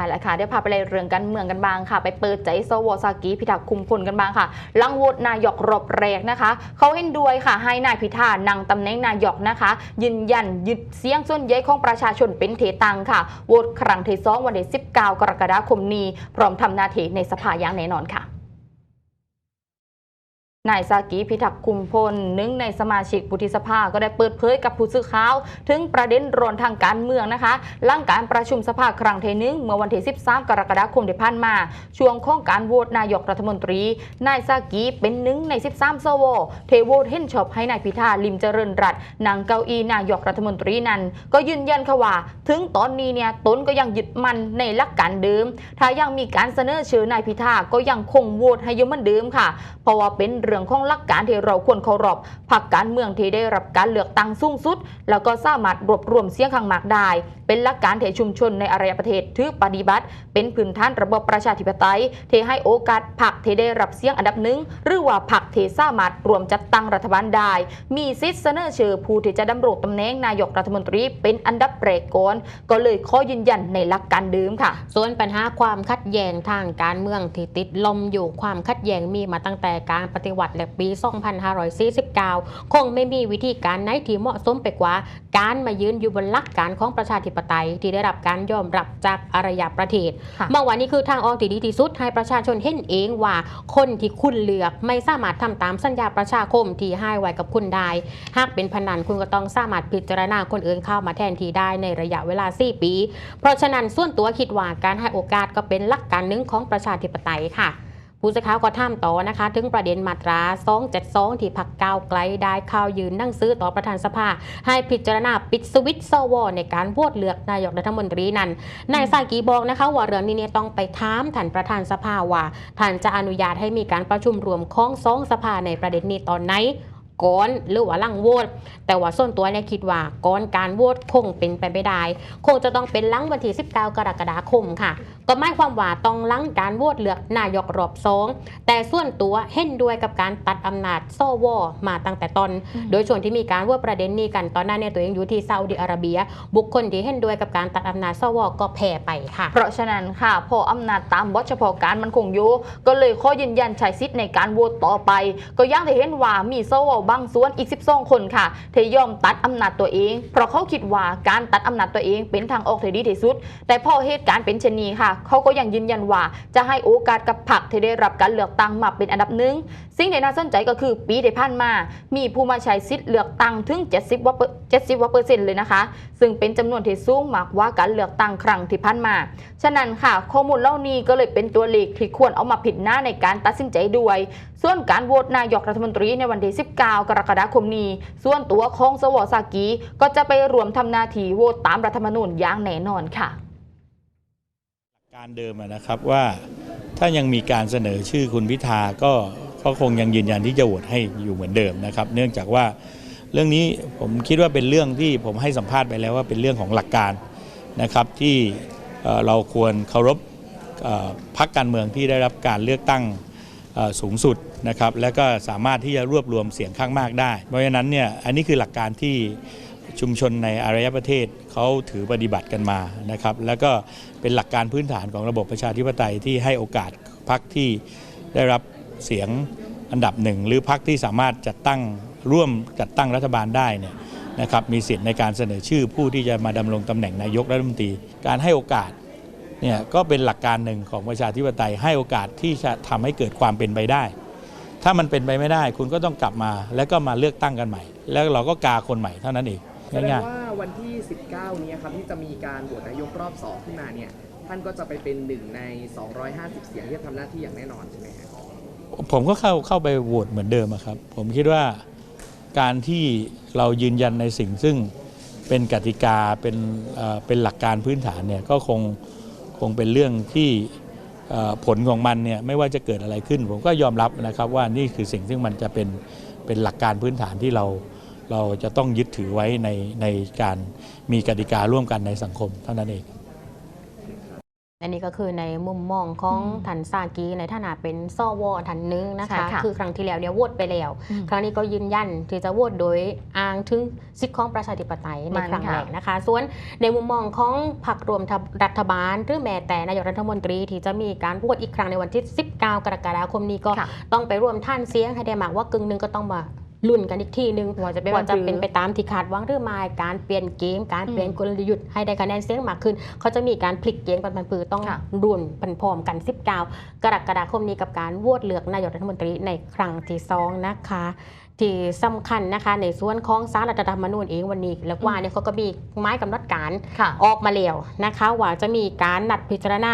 ช่แล้วค่ะเดี๋ยวพาไปเลยเรื่องกันเมืองกันบ้างค่ะ ไปเปิดใจโซวสากีพิทักษ์คุมพลกันบ้างค่ะ ลังโหวตนายกรบแรกนะคะ เขาเห็นด้วยค่ะให้นายพิธานั่งตำแหน่งนายกนะคะ ยืนยันยึดเสียงส่วนใหญ่ของประชาชนเป็นเทตังค่ะโหวตครั้งที่สองวันที่19 กรกฎาคมนี้ พร้อมทำหน้าที่ในสภาอย่างแน่นอนค่ะ นายซากีพิทักษ์คุมพลหนึ่งในสมาชิกวุฒิสภาก็ได้เปิดเผยกับผู้สื่อข่าว ถึงประเด็นร้อนทางการเมืองนะคะ หลังการประชุมสภาครั้งที่หนึ่งเมื่อวันที่ 13 กรกฎาคมที่ผ่านมา ช่วงของการโหวตนายกรัฐมนตรี นายซากีเป็นหนึ่งใน 13 สวเทโหวตเห็นชอบให้นายพิธาลิมเจริญรัตน์นั่งเก้าอี้นายกรัฐมนตรีนั้น ก็ยืนยันค่ะว่า ถึงตอนนี้เนี่ยตนก็ยังยึดมั่นในหลักการเดิม ถ้ายังมีการเสนอชื่อนายพิธาก็ยังคงโหวตให้ยุ่เหมือนเดิมค่ะ เพราะว่าเป็นเรื่องของหลักการที่เราควรเคารพพรรคการเมืองที่ได้รับการเลือกตั้งสูงสุด แล้วก็สามารถรวบรวมเสียงข้างมากได้ เป็นหลักการที่ชุมชนในอารยประเทศถือปฏิบัติ เป็นพื้นฐานระบบประชาธิปไตยเทให้โอกาสพรรคที่ได้รับเสียงอันดับหนึ่งหรือว่าพรรคที่สามารถรวมจัดตั้งรัฐบาลได้ มีสิทธิ์เสนอชื่อผู้ที่จะดำรงตำแหน่งนายกรัฐมนตรีเป็นอันดับแรกก่อนก็เลยขอยืนยันในหลักการเดิมค่ะ ส่วนปัญหาความขัดแย้งทางการเมืองที่ติดลมอยู่ความขัดแย้งมีมาตั้งแต่การปฏิวัติและปี 2549 คงไม่มีวิธีการไหนที่เหมาะสมไปกว่า การมายืนอยู่บนหลักการของประชาธิปไตยที่ได้รับการยอมรับจากอารยประเทศค่ะเมื่อวันนี้คือทางออกที่ดีที่สุดให้ประชาชนเห็นเองว่าคนที่คุณเลือกไม่สามารถทำตามสัญญาประชาคมที่ให้ไว้กับคุณได้ หากเป็นพนันคุณก็ต้องสามารถพิจารณาคนอื่นเข้ามาแทนที่ได้ในระยะเวลา 4 ปี เพราะฉะนั้นส่วนตัวคิดว่าการให้โอกาสก็เป็นหลักการหนึ่งของประชาธิปไตยค่ะ ผู้สื่อข่าวก็ถามต่อนะคะ ถึงประเด็นมาตรา 272 ที่พักก้าวไกลได้ข่าวยืนนั่งซื้อต่อประธานสภา ให้พิจารณาปิดสวิตซ์สวในการโหวตเลือกนายกรัฐมนตรีนั้นนายสากีบอกนะคะว่าเรื่องนี้เนี่ยต้องไปถามท่านประธานสภาว่าท่านจะอนุญาตให้มีการประชุมรวมของสองสภาในประเด็นนี้ตอนไหน ก่อนหรือว่าหลังโหวตแต่ว่าส่วนตัวเนี่ยคิดว่าก่อนการโหวตคงเป็นไปไม่ได้ คงจะต้องเป็นหลังวันที่ 19 กรกฎาคมค่ะ ก็หมายความว่าต้องหลังการโหวตเลือกนายกรอบสองแต่ส่วนตัวเห็นด้วยกับการตัดอำนาจสวมาตั้งแต่ตอนอืมโดยช่วงที่มีการโหวตประเด็นนี้กันตอนนั้นเนี่ยตัวเองอยู่ที่ซาอุดิอาระเบีย บุคคลที่เห็นด้วยกับการตัดอำนาจสวก็แพ้ไปค่ะ เพราะฉะนั้นค่ะ พออำนาจตามบทเฉพาะการมันคงอยู่ก็เลยขอยืนยันใช้สิทธิ์ในการโหวตต่อไป ก็อยังที่เห็นว่ามีสวบางส่วนอีก 12 คนค่ะที่ยอมตัดอำนาจตัวเอง เพราะเขาคิดว่าการตัดอำนาจตัวเองเป็นทางออกที่ดีที่สุด แต่พอเหตุการณ์เป็นเช่นนี้ค่ะ เขาก็ยังยืนยันว่าจะให้โอกาสกับพรรคที่ได้รับการเลือกตั้งมาเป็นอันดับหนึ่งสิ่งที่น่าสนใจก็คือปีที่ผ่านมา มีผู้มาใช้สิทธิ์เลือกตั้งถึง 70ว่าเปอร์70ว่าเปอร์เซ็นต์เลยนะคะ ซึ่งเป็นจำนวนที่สูงมากกว่าการเลือกตั้งครั้งที่ผ่านมา ฉะนั้นค่ะ ข้อมูลเหล่านี้ก็เลยเป็นตัวเลขที่ควรเอามาผิดหน้าในการตัดสินใจด้วย ส่วนการโหวตนายกรัฐมนตรีในวันที่19กรกฎาคมนี้ ส่วนตัวของสวสากีก็จะไปรวมทำหน้าที่โหวตตามรัฐธรรมนูญอย่างแน่นอนค่ะ การเดิมนะครับว่าถ้ายังมีการเสนอชื่อคุณพิธาก็ก็คงยังยืนยันที่จะโหวตให้อยู่เหมือนเดิมนะครับ เนื่องจากว่าเรื่องนี้ผมคิดว่าเป็นเรื่องที่ผมให้สัมภาษณ์ไปแล้วว่าเป็นเรื่องของหลักการนะครับที่เราควรเคารพพรรคการเมืองที่ได้รับการเลือกตั้ง สูงสุดนะครับและก็สามารถที่จะรวบรวมเสียงข้างมากได้ เพราะฉะนั้นเนี่ยอันนี้คือหลักการที่ชุมชนในอารยประเทศเขาถือปฏิบัติกันมานะครับแล้วก็เป็นหลักการพื้นฐานของระบบประชาธิปไตยที่ให้โอกาสพรรคที่ได้รับเสียงอันดับหนึ่งหรือพรรคที่สามารถจัดตั้งร่วมจัดตั้งรัฐบาลได้เนี่ยนะครับมีสิทธิ์ในการเสนอชื่อผู้ที่จะมาดำรงตำแหน่งนายกรัฐมนตรีการให้โอกาส เนี่ยก็เป็นหลักการหนึ่งของประชาธิปไตยให้โอกาสที่จะทำให้เกิดความเป็นไปได้ ถ้ามันเป็นไปไม่ได้ คุณก็ต้องกลับมาแล้วก็มาเลือกตั้งกันใหม่ แล้วเราก็กาคนใหม่เท่านั้นเองแสดงง่ายๆว่าวันที่ 19 นี้ครับที่จะมีการโหวตนายกรอบ2ขึ้นมาเนี่ยท่านก็จะไปเป็นหนึ่งใน 250 เสียงที่จะทำหน้าที่อย่างแน่นอนใช่ไหมครับผมก็เข้าเข้าไปโหวตเหมือนเดิมอะครับ ผมคิดว่าการที่เรายืนยันในสิ่งซึ่งเป็นกติกาเป็นเอ่อเป็นหลักการพื้นฐานเนี่ยก็คง คงเป็นเรื่องที่ผลของมันเนี่ยไม่ว่าจะเกิดอะไรขึ้น ผมก็ยอมรับนะครับว่านี่คือสิ่งซึ่งมันจะเป็นเป็นหลักการพื้นฐานที่เราเราจะต้องยึดถือไว้ในในการมีกติการ่วมกันในสังคมเท่านั้นเอง อันนี้ก็คือในมุมมองของอืมทันซากีในฐานะเป็นซอวอทันนึงนะใช่คะค่ะคือครั้งที่แล้วเนี่ยโหวตไปแล้วอืมครั้งนี้ก็ยืนยันที่จะโหวตโดยอ้างถึงสิทธิของประชาธิปไตยในมันครั้งค่ะแรกนะคะ ส่วนในมุมมองของพรรครวมรัฐบาล หรือแม้แต่นายกรัฐมนตรีที่จะมีการโหวตอีกครั้งในวันที่ 19 กรกฎาคมนี้ก็ค่ะต้องไปรวมท่านเสียงให้ได้มากว่ากึ่งหนึ่งก็ต้องมา ลุ้นกันอีกทีหนึงว่าจะเป็นว่าจะวันหรือเป็นไปตามที่คาดหวังหรือไม่การเปลี่ยนเกม การเปลี่ยนอืมกลยุทธ์ให้ได้คะแนนเสียงมากขึ้น เขาจะมีการพลิกเกมกันพันปือต้องค่ะรุนพันพร้อมกัน19กรกฎาคมนี้กับการโหวตเลือกนายกรัฐมนตรีในครั้งที่สองนะคะ ที่สำคัญนะคะในส่วนของสารรัฐธรรมนูญเองวันนี้แล้วว่าเนี่ยเขาก็มีไม้กำหนดการค่ะออกมาแล้วนะคะว่าจะมีการนัดพิจารณา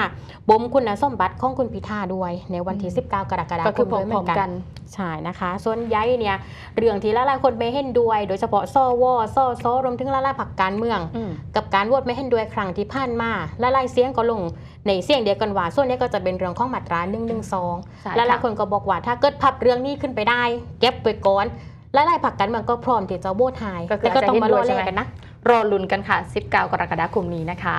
บมคุณสมบัติของคุณพิธาด้วย ในวันที่อืม19 กรกฎาก็คคือมพด้วยเหร้มืออมนๆกักันนใช่นะคะ ส่วนใหญ่เนี่ยเรื่องที่หลายๆคนไม่เห็นด้วย โดยเฉพาะสวสสรวมถึงหลายๆผักการเมืองอืมกับการโหวตไม่เห็นด้วยครั้งที่ผ่านมาหลายๆเสียงก็ลง ในเสียงเดียวกันว่าส่วนนี้ก็จะเป็นเรื่องของมาตรา1นึใช่หลายค่ะๆคนก็บอกว่าถ้าเกิดพับเรื่องนี้ขึ้นไปได้ เก็บไปก่อนหลายๆผักการเมืองก็พร้อมที่จะโหวตให้ก็คือแล้วก็ต้องมาอาจจะเห็นด้รวอยใช่แลไหมกกันนะรอลุ้นกันค่ะ 19 กรกฎาคมนี้นะคะ